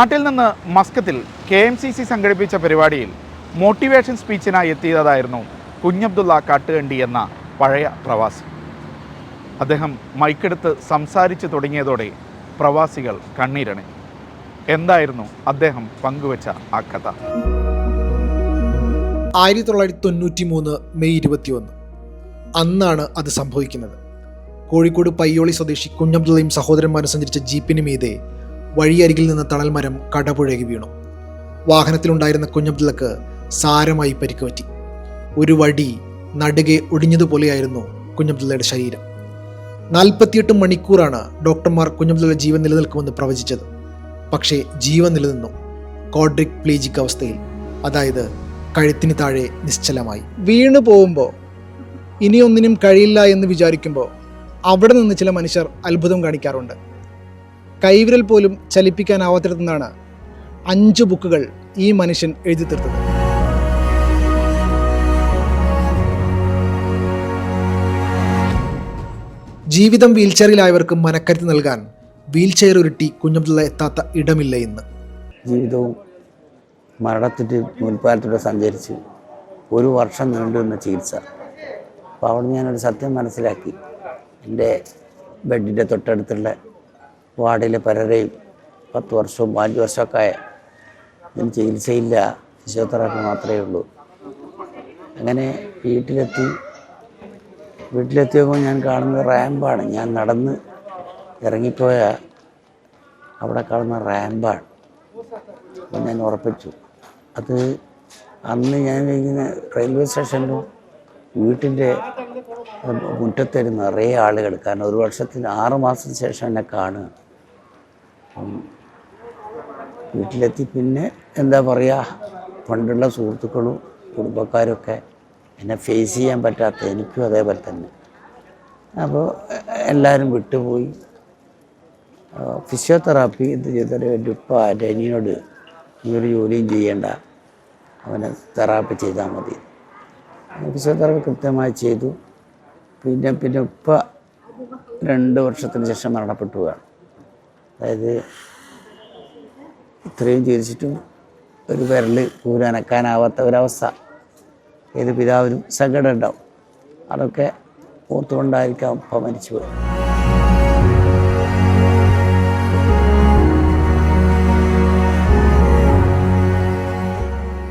നാട്ടിൽ നിന്ന് മസ്കത്തിൽ കെ എം സി സി സംഘടിപ്പിച്ച പരിപാടിയിൽ മോട്ടിവേഷൻ സ്പീച്ചിനായി എത്തിയതായിരുന്നു കുഞ്ഞബ്ദുള്ള കാട്ടുകണ്ടി എന്ന പഴയ പ്രവാസി. അദ്ദേഹം മൈക്കെടുത്ത് സംസാരിച്ചു തുടങ്ങിയതോടെ പ്രവാസികൾ കണ്ണീരണി എന്തായിരുന്നു അദ്ദേഹം പങ്കുവച്ച ആ കഥ? ആയിരത്തി തൊള്ളായിരത്തി തൊണ്ണൂറ്റി മൂന്ന് മെയ് ഇരുപത്തിയൊന്ന്. അന്നാണ് അത് സംഭവിക്കുന്നത്. കോഴിക്കോട് പയ്യോളി സ്വദേശി കുഞ്ഞബ്ദുള്ളയും സഹോദരന്മാരും സഞ്ചരിച്ച ജീപ്പിന് മീതെ വഴിയരികിൽ നിന്ന് തണൽമരം കടപുഴകി വീണു. വാഹനത്തിലുണ്ടായിരുന്ന കുഞ്ഞബ്ദുള്ളക്ക് സാരമായി പരിക്ക് പറ്റി ഒരു വടി നടുകെ ഒടിഞ്ഞതുപോലെയായിരുന്നു കുഞ്ഞബ്ദുള്ളയുടെ ശരീരം. നാൽപ്പത്തിയെട്ട് മണിക്കൂറാണ് ഡോക്ടർമാർ കുഞ്ഞബ്ദുള്ള ജീവൻ നിലനിൽക്കുമെന്ന് പ്രവചിച്ചത്. പക്ഷേ ജീവൻ നിലനിന്നു. കോഡ്രിക് പ്ലീജിക് അവസ്ഥയിൽ. അതായത് കഴുത്തിന് താഴെ നിശ്ചലമായി. വീണു പോകുമ്പോൾ ഇനിയൊന്നിനും കഴിയില്ല എന്ന് വിചാരിക്കുമ്പോൾ അവിടെ നിന്ന് ചില മനുഷ്യർ അത്ഭുതം കാണിക്കാറുണ്ട്. കൈവിരൽ പോലും ചലിപ്പിക്കാനാവാത്തിടത്തുനിന്നാണ് അഞ്ച് ബുക്കുകൾ ഈ മനുഷ്യൻ എഴുതി തീർത്തത്. ജീവിതം വീൽചെയറിലായവർക്ക് മനക്കരുത്ത് നൽകാൻ വീൽചെയർ ഉരുട്ടി കുഞ്ഞബ്ദുള്ള എത്താത്ത ഇടമില്ല ഇന്ന്. ജീവിതവും മരണത്തിന്റെ മുൻപാലത്തൂടെ സഞ്ചരിച്ച് ഒരു വർഷം നീണ്ടുനിന്ന ചികിത്സ. അപ്പോൾ അവിടെ ഞാനൊരു സത്യം മനസ്സിലാക്കി. എന്റെ ബെഡിന്റെ തൊട്ടടുത്തുള്ള വാർഡിലെ പലരെയും പത്ത് വർഷവും അഞ്ച് വർഷമൊക്കെ ഇതിന് ചികിത്സയില്ല ഫിസിയോതെറാപ്പി മാത്രമേ ഉള്ളൂ. അങ്ങനെ വീട്ടിലെത്തി. വീട്ടിലെത്തിയപ്പോൾ ഞാൻ കാണുന്നത് റാമ്പാണ്. ഞാൻ നടന്ന് ഇറങ്ങിപ്പോയ അവിടെ കാണുന്ന റാമ്പാണ്. അപ്പം ഞാൻ ഉറപ്പിച്ചു. അത് അന്ന് ഞാൻ ഇങ്ങനെ റെയിൽവേ സ്റ്റേഷനിലും വീട്ടിന്റെ മുറ്റത്തിരുന്ന് നിറയെ ആളുകൾ. കാരണം ഒരു വർഷത്തിന് ആറ് മാസത്തിന് ശേഷം എന്നെ കാണുക. അപ്പം വീട്ടിലെത്തി പിന്നെ എന്താ പറയുക പണ്ടുള്ള സുഹൃത്തുക്കളും കുടുംബക്കാരൊക്കെ എന്നെ ഫേസ് ചെയ്യാൻ പറ്റാത്ത എനിക്കും അതേപോലെ തന്നെ. അപ്പോൾ എല്ലാവരും വിട്ടുപോയി. ഫിസിയോതെറാപ്പി ഇത് ചെയ്തൊരു എന്റെ ഉപ്പ എന്റെ നീ ഒരു ജോലിയും ചെയ്യേണ്ട. അവനെ തെറാപ്പി ചെയ്താൽ മതി. ഫിസിയോതെറാപ്പി കൃത്യമായി ചെയ്തു. പിന്നെ പിന്നെ ഉപ്പ രണ്ട് വർഷത്തിന് ശേഷം മരണപ്പെട്ടു അതായത് ഇത്രയും ചികിത്സിച്ചിട്ടും ഒരു വിരൽ കൂരനക്കാനാവാത്ത ഒരവസ്ഥ. ഏത് പിതാവിനും സങ്കടം ഉണ്ടാവും. അതൊക്കെ ഓർത്തുകൊണ്ടായിരിക്കാം അപ്പ മരിച്ചു പോയി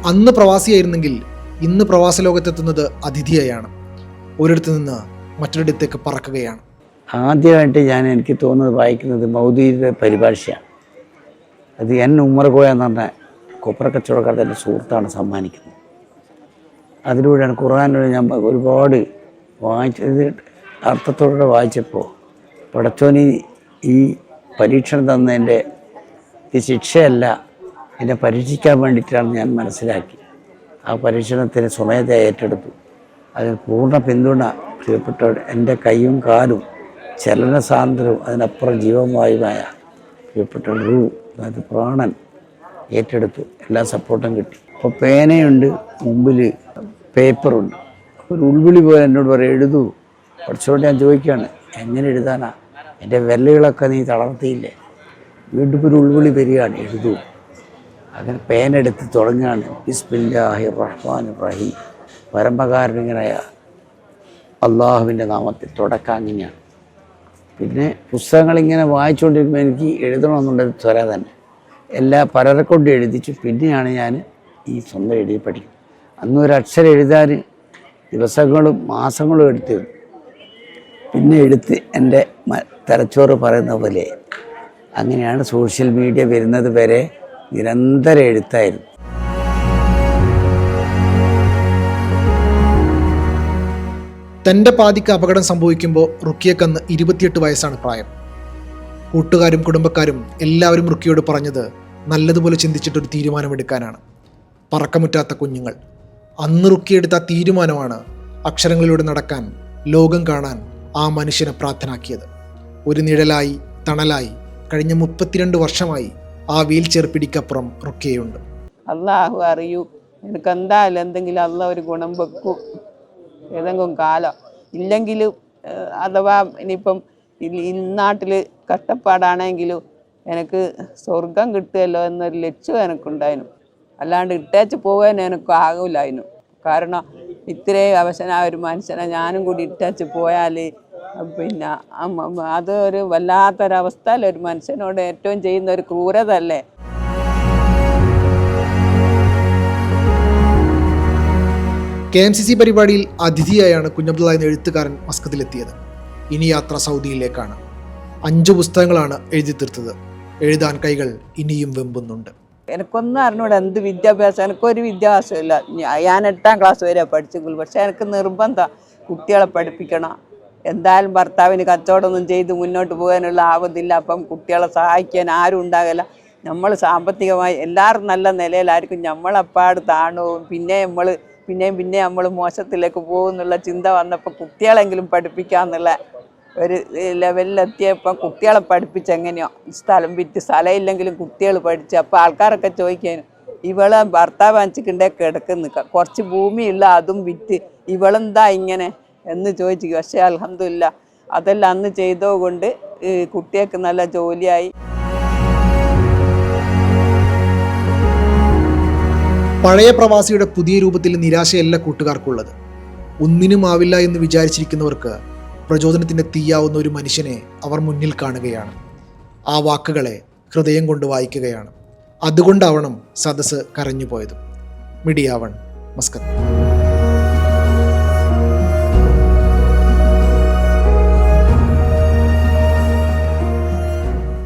അന്ന് പ്രവാസിയായിരുന്നെങ്കിൽ ഇന്ന് പ്രവാസ ലോകത്തെത്തുന്നത് അതിഥിയായാണ്. ഒരിടത്തു നിന്ന് മറ്റൊരിടത്തേക്ക് പറക്കുകയാണ്. ആദ്യമായിട്ട് ഞാൻ എനിക്ക് തോന്നുന്നത് വായിക്കുന്നത് മൗദീയുടെ പരിഭാഷയാണ്. അത് എൻ ഉമ്മർകോയ എന്ന് പറഞ്ഞ കൊപ്ര കച്ചവടക്കാരുടെ എന്റെ സുഹൃത്താണ് സമ്മാനിക്കുന്നത്. അതിലൂടെയാണ് ഖുർആാനിലൂടെ ഞാൻ ഒരുപാട് വായിച്ചത് അർത്ഥത്തോടെ വായിച്ചപ്പോൾ പടച്ചോനി ഈ പരീക്ഷണം തന്നതിന്റെ ഇത് ശിക്ഷയല്ല എന്നെ പരീക്ഷിക്കാൻ വേണ്ടിയിട്ടാണ് ഞാൻ മനസ്സിലാക്കി. ആ പരീക്ഷണത്തിന് സ്വമേധ ഏറ്റെടുത്തു. അതിന് പൂർണ പിന്തുണ പ്രിയപ്പെട്ടവർ എന്റെ കൈയും കാലും ചലന സാന്ദ്രവും അതിനപ്പുറം ജീവവായുമായ പ്രിയപ്പെട്ട റൂ അതായത് പ്രാണൻ ഏറ്റെടുത്തു എല്ലാ സപ്പോർട്ടും കിട്ടി. അപ്പോൾ പേനയുണ്ട് മുമ്പിൽ പേപ്പറുണ്ട്. ഒരു ഉൾവിളി പോലെ എന്നോട് പറയും എഴുതൂ. കുറച്ചുകൊണ്ട് ഞാൻ ചോദിക്കുകയാണ് എങ്ങനെ എഴുതാനാ? എന്റെ വിരലുകളൊക്കെ നീ തളർത്തിയില്ലേ? വീണ്ടും ഒരു ഉൾവിളി വരികയാണ് എഴുതൂ. അങ്ങനെ പേനെടുത്ത് തുടങ്ങുകയാണ്. ബിസ്മില്ലാഹി റഹ്മാൻ റഹീം പരമകാരുണികനായ അള്ളാഹുവിന്റെ നാമത്തിൽ തുടക്കം അങ്ങനെയാണ് പിന്നെ പുസ്തകങ്ങൾ ഇങ്ങനെ വായിച്ചുകൊണ്ടിരിക്കുമ്പോൾ എനിക്ക് എഴുതണമെന്നുള്ളൊരു ത്വര തന്നെ. എല്ലാ പലരെ കൊണ്ട് എഴുതിച്ചു പിന്നെയാണ് ഞാൻ ഈ സ്വന്തം എഴുതി പഠിക്കുന്നത്. അന്ന് ഒരു അക്ഷരം എഴുതാൻ ദിവസങ്ങളും മാസങ്ങളും എടുത്തു പിന്നെ എടുത്ത് എന്റെ തലച്ചോറ് പറയുന്ന പോലെ അങ്ങനെയാണ് സോഷ്യൽ മീഡിയ വരുന്നത് വരെ നിരന്തരം എഴുത്തായിരുന്നു. തന്റെ പാതിക്ക് അപകടം സംഭവിക്കുമ്പോൾ റുക്കിയക്കന്ന് ഇരുപത്തിയെട്ട് വയസ്സാണ് പ്രായം. കൂട്ടുകാരും കുടുംബക്കാരും എല്ലാവരും റുക്കിയോട് പറഞ്ഞത് നല്ലതുപോലെ ചിന്തിച്ചിട്ടൊരു തീരുമാനമെടുക്കാനാണ്. പറക്കമുറ്റാത്ത കുഞ്ഞുങ്ങൾ. അന്ന് റുക്കിയെടുത്ത തീരുമാനമാണ് അക്ഷരങ്ങളിലൂടെ നടക്കാൻ ലോകം കാണാൻ ആ മനുഷ്യനെ പ്രാർത്ഥനാക്കിയത് ഒരു നിഴലായി തണലായി കഴിഞ്ഞ മുപ്പത്തിരണ്ട് വർഷമായി ആ വീൽ ചെയർ പിടിക്കപ്പുറം റുക്കിയുണ്ട് അള്ളാഹു അറിയൂ. എനിക്ക് എന്തായാലും എന്തെങ്കിലും അല്ല ഒരു ഗുണം വെക്കും. ഏതെങ്കിലും കാലം. ഇല്ലെങ്കിലും അഥവാ ഇനിയിപ്പം ഈ- ഈ നാട്ടിൽ കഷ്ടപ്പാടാണെങ്കിലും എനിക്ക് സ്വർഗം കിട്ടുമല്ലോ എന്നൊരു ലക്ഷ്യം എനിക്കുണ്ടായിരുന്നു. അല്ലാണ്ട് ഇട്ടേച്ച് പോകാൻ എനിക്ക് ആകില്ലായിരുന്നു കാരണം ഇത്രയും അവശനായ ഒരു മനുഷ്യനെ ഞാനും കൂടി ഇട്ടേച്ച് പോയാൽ പിന്നെ അമ്മ- അമ്മ- അത് ഒരു വല്ലാത്തൊരവസ്ഥയിൽ ഒരു മനുഷ്യനോട് ഏറ്റവും ചെയ്യുന്ന ഒരു ക്രൂരത കെ എം സി സി പരിപാടിയിൽ അതിഥിയായാണ് കുഞ്ഞബ്ദുള്ള എന്ന എഴുത്തുകാരൻ മസ്കത്തിലെത്തിയത്. ഇനി യാത്ര സൗദിയിലേക്കാണ്. അഞ്ച് പുസ്തകങ്ങളാണ് എഴുതി തീർത്തത്. എഴുതാൻ കൈകൾ ഇനിയും വെമ്പുന്നുണ്ട്. എനിക്കൊന്നും അറിഞ്ഞൂടെ എന്ത് വിദ്യാഭ്യാസം? എനിക്കൊരു വിദ്യാഭ്യാസമില്ല ഞാൻ എട്ടാം ക്ലാസ് വരെ പഠിച്ചെങ്കിൽ പക്ഷേ എനിക്ക് നിർബന്ധം കുട്ടികളെ പഠിപ്പിക്കണം. എന്തായാലും ഭർത്താവിന് കച്ചവടമൊന്നും ചെയ്ത് മുന്നോട്ട് പോകാനുള്ള ആവതില്ല. അപ്പം കുട്ടികളെ സഹായിക്കാൻ ആരും ഉണ്ടാകില്ല. നമ്മൾ സാമ്പത്തികമായി എല്ലാവരും നല്ല നിലയിലായിരിക്കും. നമ്മളപ്പാട് താണവും പിന്നെ നമ്മൾ പിന്നെയും പിന്നെ നമ്മൾ മോശത്തിലേക്ക് പോകുന്നുള്ള ചിന്ത വന്നപ്പോൾ കുട്ടികളെങ്കിലും പഠിപ്പിക്കാമെന്നുള്ള ഒരു ലെവലിലെത്തിയപ്പോൾ കുട്ടികളെ പഠിപ്പിച്ച് എങ്ങനെയോ സ്ഥലം വിറ്റ് സ്ഥലം ഇല്ലെങ്കിലും കുട്ടികൾ പഠിച്ച് അപ്പോൾ ആൾക്കാരൊക്കെ ചോദിക്കാനും ഇവളെ ഭർത്താവ് അഞ്ചിക്കണ്ടേ കിടക്കുന്ന? കുറച്ച് ഭൂമിയുള്ള അതും വിറ്റ് ഇവളെന്താ ഇങ്ങനെ? എന്ന് ചോദിച്ചു. പക്ഷേ അലഹമില്ല അതെല്ലാം അന്ന് ചെയ്തതുകൊണ്ട് കുട്ടികൾക്ക് നല്ല ജോലിയായി. പഴയ പ്രവാസിയുടെ പുതിയ രൂപത്തിൽ നിരാശയല്ല കൂട്ടുകാർക്കുള്ളത്. ഒന്നിനും ആവില്ല എന്ന് വിചാരിച്ചിരിക്കുന്നവർക്ക് പ്രചോദനത്തിന്റെ തീയാവുന്ന ഒരു മനുഷ്യനെ അവർ മുന്നിൽ കാണുകയാണ്. ആ വാക്കുകളെ ഹൃദയം കൊണ്ട് വായിക്കുകയാണ്. അതുകൊണ്ടാവണം സദസ്സ് കരഞ്ഞുപോയത്. മിഡിയാവൺ മസ്കത്ത്.